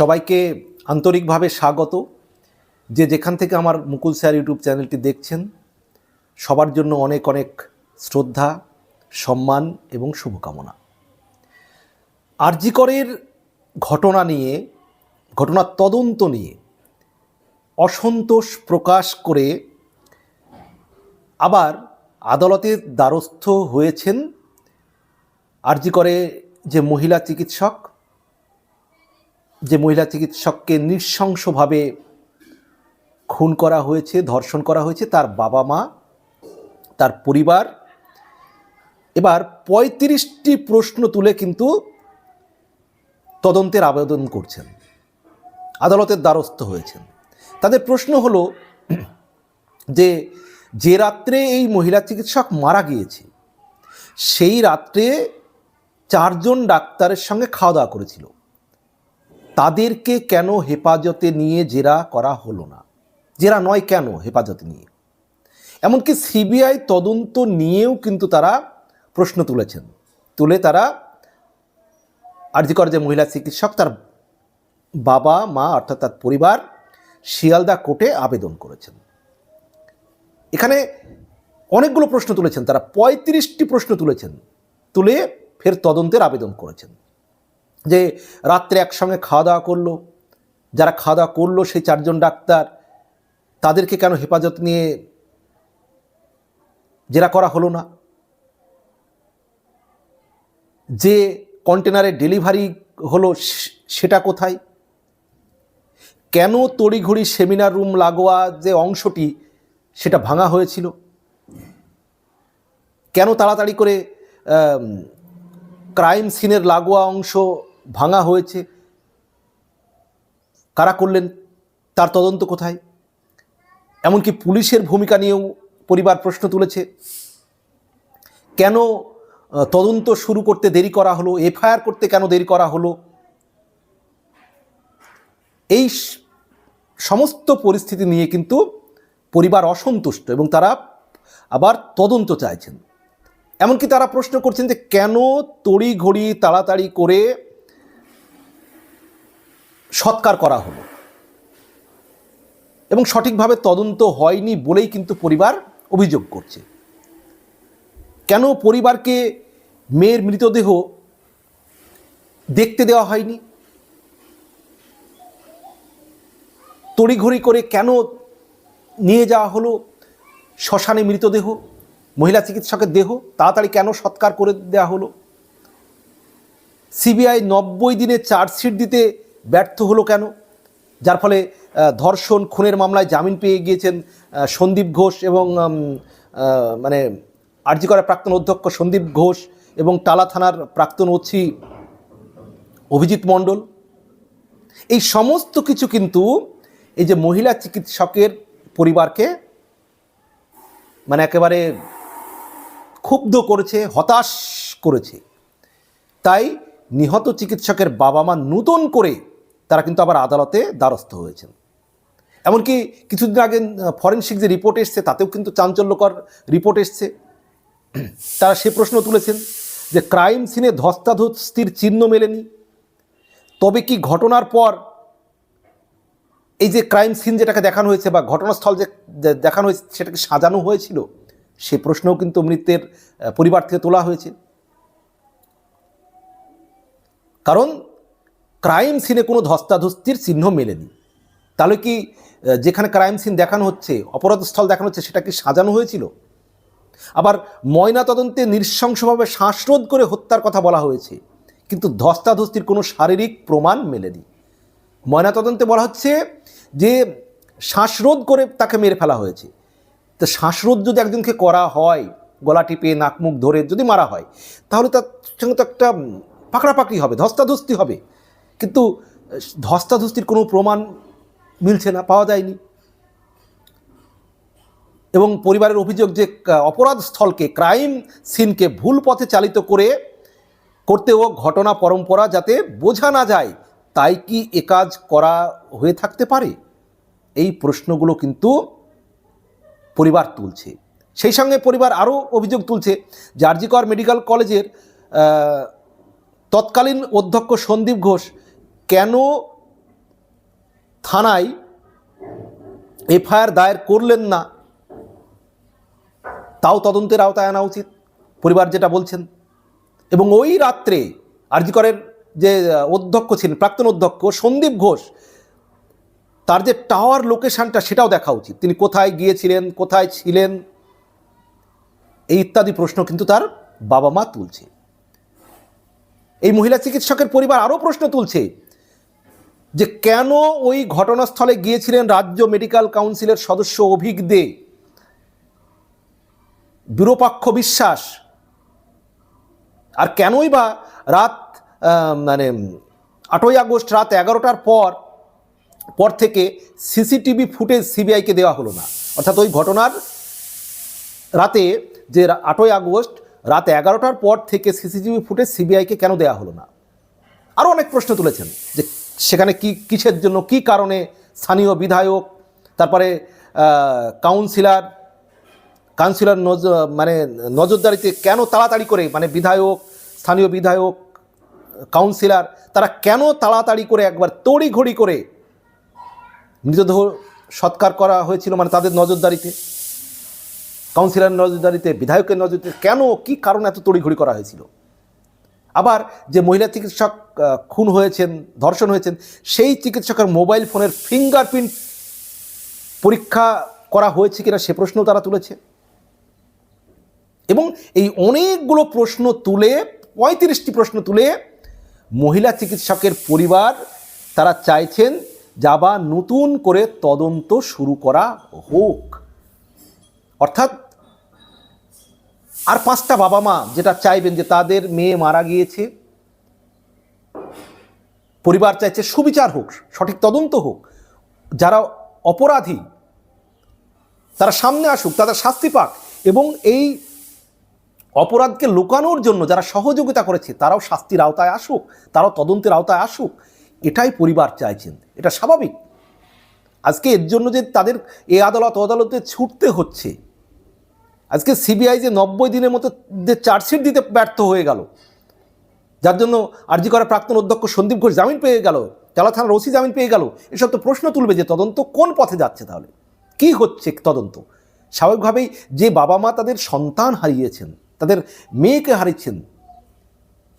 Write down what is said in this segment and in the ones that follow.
সবাইকে আন্তরিকভাবে স্বাগত। যে যেখান থেকে আমার মুকুল স্যার ইউটিউব চ্যানেলটি দেখছেন, সবার জন্য অনেক অনেক শ্রদ্ধা, সম্মান এবং শুভকামনা। আরজিকরের ঘটনা নিয়ে, ঘটনার তদন্ত নিয়ে অসন্তোষ প্রকাশ করে আবার আদালতের দ্বারস্থ হয়েছেন আরজি করে যে মহিলা চিকিৎসক যে মহিলা চিকিৎসককে নৃশংসভাবে খুন করা হয়েছে, ধর্ষণ করা হয়েছে, তার বাবা মা, তার পরিবার। এবার পঁয়ত্রিশটি প্রশ্ন তুলে কিন্তু তদন্তের আবেদন করছেন, আদালতের দ্বারস্থ হয়েছেন। তাদের প্রশ্ন হলো যে যে রাত্রে এই মহিলা চিকিৎসক মারা গিয়েছে, সেই রাত্রে চারজন ডাক্তারের সঙ্গে খাওয়া দাওয়া করেছিল। তাদেরকে কেন হেফাজতে নিয়ে জেরা করা হলো না? জেরা নয় কেন হেফাজতে নিয়ে? এমনকি সিবিআই তদন্ত নিয়েও কিন্তু তারা প্রশ্ন তুলেছেন। তুলে তারা আরজিকর যে মহিলা চিকিৎসক, তার বাবা, মা, অর্থাৎ তার পরিবার শিয়ালদা কোর্টে আবেদন করেছেন। এখানে অনেকগুলো প্রশ্ন তুলেছেন তারা, পঁয়ত্রিশটি প্রশ্ন তুলেছেন, তুলে ফের তদন্তের আবেদন করেছেন। যে রাত্রে একসঙ্গে খাওয়া দাওয়া করল, যারা খাওয়া দাওয়া করল সেই চারজন ডাক্তার, তাদেরকে কেন হেফাজত নিয়ে জেরা করা হলো না? যে কন্টেনারে ডেলিভারি হলো সেটা কোথায়? কেন তড়িঘড়ি সেমিনার রুম লাগোয়া যে অংশটি, সেটা ভাঙা হয়েছিল? কেন তাড়াতাড়ি করে ক্রাইম সিনের লাগোয়া অংশ ভাঙা হয়েছে। কারা করলেন? তার তদন্ত কোথায়? এমনকি পুলিশের ভূমিকা নিয়েও পরিবার প্রশ্ন তুলেছে। কেন তদন্ত শুরু করতে দেরি করা হলো? এফআইআর করতে কেন দেরি করা হলো? এই সমস্ত পরিস্থিতি নিয়ে কিন্তু পরিবার অসন্তুষ্ট এবং তারা আবার তদন্ত চাইছেন। এমনকি তারা প্রশ্ন করছেন যে কেন তড়ি ঘড়ি তাড়াতাড়ি করে সৎকার করা হলো। এবং সঠিকভাবে তদন্ত হয়নি বলেই কিন্তু পরিবার অভিযোগ করছে। কেন পরিবারকে মেয়ের মৃতদেহ দেখতে দেওয়া হয়নি? তড়িঘড়ি করে কেন নিয়ে যাওয়া হলো? শ্মশানে মৃতদেহ, মহিলা চিকিৎসকের দেহ, তাড়াতাড়ি কেন সৎকার করে দেওয়া হলো? সিবিআই নব্বই দিনে চার্জশিট দিতে ব্যর্থ হলো কেন? যার ফলে ধর্ষণ, খুনের মামলায় জামিন পেয়ে গিয়েছেন সন্দীপ ঘোষ এবং মানে আরজি করা প্রাক্তন অধ্যক্ষ সন্দীপ ঘোষ এবং টালা থানার প্রাক্তন ওসি অভিজিৎ মণ্ডল। এই সমস্ত কিছু কিন্তু এই যে মহিলা চিকিৎসকের পরিবারকে মানে একেবারে ক্ষুব্ধ করেছে, হতাশ করেছে। তাই নিহত চিকিৎসকের বাবা মা নূতন করে তারা কিন্তু আবার আদালতে দ্বারস্থ হয়েছেন। এমনকি কিছুদিন আগে ফরেনসিক যে রিপোর্ট এসছে, তাতেও কিন্তু চাঞ্চল্যকর রিপোর্ট এসছে। তারা সে প্রশ্ন তুলেছেন যে ক্রাইম সিনে ধস্তাধস্তির চিহ্ন মেলেনি। তবে কি ঘটনার পর এই যে ক্রাইম সিন যেটাকে দেখানো হয়েছে বা ঘটনাস্থল যে দেখানো হয়েছে, সেটাকে সাজানো হয়েছিল? সে প্রশ্নও কিন্তু মৃতের পরিবার থেকে তোলা হয়েছে। কারণ ক্রাইম সিনে কোনো ধস্তাধস্তির চিহ্ন মেলেনি। তাহলে কি যেখানে ক্রাইম সিন দেখানো হচ্ছে, অপরাধস্থল দেখানো হচ্ছে, সেটা কি সাজানো হয়েছিল? আবার ময়না তদন্তে নৃশংসভাবে শ্বাসরোধ করে হত্যার কথা বলা হয়েছে, কিন্তু ধস্তাধস্তির কোনো শারীরিক প্রমাণ মেলেনি। ময়নাতদন্তে বলা হচ্ছে যে, শ্বাসরোধ করে তাকে মেরে ফেলা হয়েছে। তো শ্বাসরোধ যদি একজনকে করা হয়, গলা টিপে, নাক মুখ ধরে যদি মারা হয়, তাহলে তার সঙ্গে তো একটা পাকড়াপাকড়ি হবে, ধস্তাধস্তি হবে। কিন্তু, ধস্তাধস্তির কোনো প্রমাণ মিলছে না, পাওয়া যায়নি। এবং পরিবারের অভিযোগ যে অপরাধ স্থলকে, ক্রাইম সিনকে ভুল পথে চালিত করে করতেও ঘটনা পরম্পরা যাতে বোঝা না যায়, তাই কি এ কাজ করা হয়ে থাকতে পারে? এই প্রশ্নগুলো কিন্তু পরিবার তুলছে। সেই সঙ্গে পরিবার আরও অভিযোগ তুলছে জার্জিকর মেডিকেল কলেজের তৎকালীন অধ্যক্ষ সন্দীপ ঘোষ কেন থানায় এফআইআর দায়ের করলেন না? তাও তদন্তের আওতায় আনা উচিত, পরিবার যেটা বলছেন। এবং ওই রাত্রে আরজিকরের যে অধ্যক্ষ ছিলেন, প্রাক্তন অধ্যক্ষ সন্দীপ ঘোষ, তার যে টাওয়ার লোকেশানটা সেটাও দেখা উচিত। তিনি কোথায় গিয়েছিলেন, কোথায় ছিলেন, এই ইত্যাদি প্রশ্ন কিন্তু তার বাবা মা তুলছে। এই মহিলা চিকিৎসকের পরিবার আরও প্রশ্ন তুলছে যে কেন ওই ঘটনাস্থলে গিয়েছিলেন রাজ্য মেডিকেল কাউন্সিলের সদস্য অভিক দে? বিরূপাক্ষ বিশ্বাস। আর কেনই বা রাত মানে আটই আগস্ট রাত এগারোটার পর পর থেকে সিসিটিভি ফুটেজ সিবিআইকে দেওয়া হলো না। অর্থাৎ ওই ঘটনার রাতে যে আটই আগস্ট রাত এগারোটার পর থেকে সিসিটিভি ফুটেজ সিবিআইকে কেন দেওয়া হলো না? আরও অনেক প্রশ্ন তুলেছেন যে সেখানে কি, কিসের জন্য, কি কারণে স্থানীয় বিধায়ক, তারপরে কাউন্সিলার কাউন্সিলর নজ মানে নজরদারিতে কেন তাড়াতাড়ি করে মানে বিধায়ক, স্থানীয় বিধায়ক কাউন্সিলর তারা কেন তাড়াতাড়ি করে একবার তড়িঘড়ি করে মৃতদেহ সৎকার করা হয়েছিল মানে তাদের নজরদারিতে? কাউন্সিলর নজরদারিতে, বিধায়কের নজরদারিতে কেন, কি কারণে এত তড়িঘড়ি করা হয়েছিল? আবার যে মহিলা চিকিৎসক খুন হয়েছেন, ধর্ষণ হয়েছেন, সেই চিকিৎসকের মোবাইল ফোনের ফিঙ্গারপ্রিন্ট পরীক্ষা করা হয়েছে কিনা সে প্রশ্ন তারা তুলেছে। এবং এই অনেকগুলো প্রশ্ন তুলে, পঁয়ত্রিশটি প্রশ্ন তুলে মহিলা চিকিৎসকের পরিবার তারা চাইছেন যাবা নতুন করে তদন্ত শুরু করা হোক। অর্থাৎ আর পাঁচটা বাবা মা যেটা চাইবেন যে তাদের মেয়ে মারা গিয়েছে, পরিবার চাইছে সুবিচার হোক, সঠিক তদন্ত হোক, যারা অপরাধী, তারা সামনে আসুক, তাদের শাস্তি পাক, এবং এই অপরাধকে লুকানোর জন্য যারা সহযোগিতা করেছে, তারাও শাস্তির আওতায় আসুক, তারাও তদন্তের আওতায় আসুক, এটাই পরিবার চাইছেন, এটা স্বাভাবিক। আজকে এর জন্য যে তাদের এ আদালত আদালতে ছুটতে হচ্ছে আজকে সিবিআই যে নব্বই দিনের মতো যে চার্জশিট দিতে ব্যর্থ হয়ে গেল, যার জন্য আরজি করা প্রাক্তন অধ্যক্ষ সন্দীপ ঘোষ জামিন পেয়ে গেল, চালা থানার ওসি জামিন পেয়ে গেল, এসব তো প্রশ্ন তুলবে যে তদন্ত কোন পথে যাচ্ছে তাহলে? কি হচ্ছে তদন্ত? স্বাভাবিকভাবেই যে বাবা মা তাদের সন্তান হারিয়েছেন, তাদের মেয়েকে হারিয়েছেন,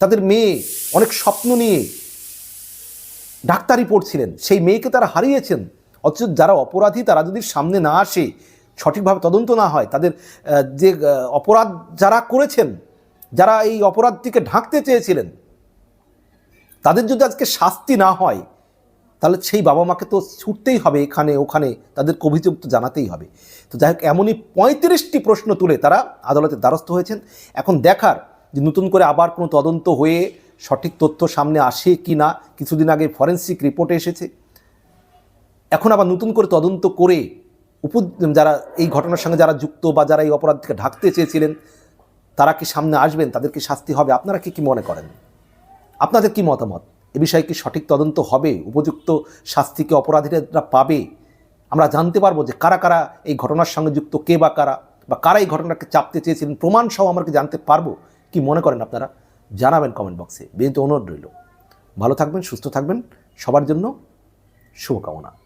তাদের মেয়ে অনেক স্বপ্ন নিয়ে ডাক্তারি পড়ছিলেন, সেই মেয়েকে তারা হারিয়েছেন, অথচ যারা অপরাধী তারা যদি সামনে না আসে সঠিকভাবে তদন্ত না হয়, তাদের যে অপরাধ যারা করেছেন, যারা এই অপরাধটিকে ঢাকতে চেয়েছিলেন, তাদের যদি আজকে শাস্তি না হয়, তাহলে সেই বাবা মাকে তো ছুটতেই হবে এখানে, ওখানে তাদেরকে অভিযোগ তো জানাতেই হবে। তো যাই হোক, এমনই পঁয়ত্রিশটি প্রশ্ন তুলে তারা আদালতের দ্বারস্থ হয়েছেন। এখন দেখার যে নতুন করে আবার কোনো তদন্ত হয়ে সঠিক তথ্য সামনে আসে কি না, কিছুদিন আগে ফরেন্সিক রিপোর্টে এসেছে। এখন আবার নতুন করে তদন্ত করে উপ যারা এই ঘটনার সঙ্গে যারা যুক্ত বা যারা এই অপরাধকে ঢাকতে চেয়েছিলেন, তারা কি সামনে আসবেন? তাদের কি শাস্তি হবে? আপনারা কি কি মনে করেন? আপনাদের কি মতামত? এ বিষয়ে কি সঠিক তদন্ত হবে? উপযুক্ত শাস্তিকে অপরাধীরা পাবে? আমরা জানতে পারব যে কারা কারা এই ঘটনার সঙ্গে যুক্ত, কে বা কারা বা কারা এই ঘটনাকে চাপতে চেয়েছিলেন? প্রমাণ সহ কি জানতে পারব? কি মনে করেন আপনারা? জানাবেন কমেন্ট বক্সে বিনীত অনুরোধ রইল। ভালো থাকবেন, সুস্থ থাকবেন। সবার জন্য শুভকামনা।